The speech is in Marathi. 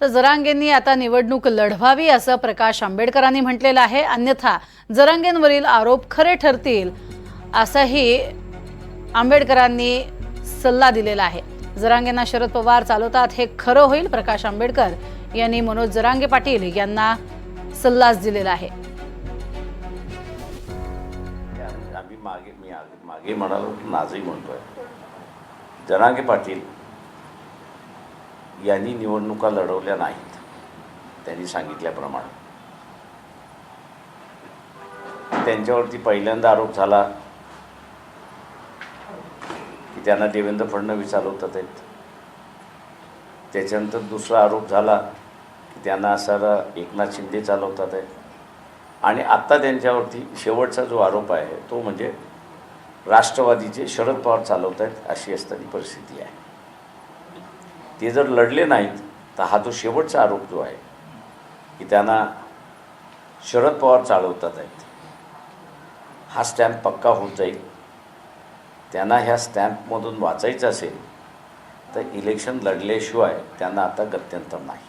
तर जरांगेंनी आता निवडणूक लढवावी असं प्रकाश आंबेडकरांनी म्हटलेलं आहे. अन्यथा जरांगेंवरील आरोप खरे ठरतील असंही आंबेडकरांनी सल्ला दिलेला आहे. जरांगेंना शरद पवार चालवतात हे खरं होईल प्रकाश आंबेडकर यांनी मनोज जरांगे पाटील यांना सल्लाच दिलेला आहे. आम्ही मागे मी मागे म्हणालो की म्हणतोय. जरांगे पाटील यांनी निवडणुका लढवल्या नाहीत. त्यांनी सांगितल्याप्रमाणे. त्यांच्यावरती पहिल्यांदा आरोप झाला की त्यांना देवेंद्र फडणवीस चालवतात आहेत. त्याच्यानंतर दुसरा आरोप झाला की त्यांना सारा एकनाथ शिंदे चालवतात आहेत. आणि आत्ता त्यांच्यावरती शेवटचा जो आरोप आहे तो म्हणजे राष्ट्रवादीचे शरद पवार चालवत आहेत अशी असताना परिस्थिती आहे. ते जर लढले नाहीत तर हा जो शेवटचा आरोप जो आहे की त्यांना शरद पवार चालवतात आहेत हा स्टॅम्प पक्का होऊन जाईल. त्यांना ह्या स्टॅम्पमधून वाचायचं असेल तर इलेक्शन लढल्याशिवाय त्यांना आता गत्यंतर नाही.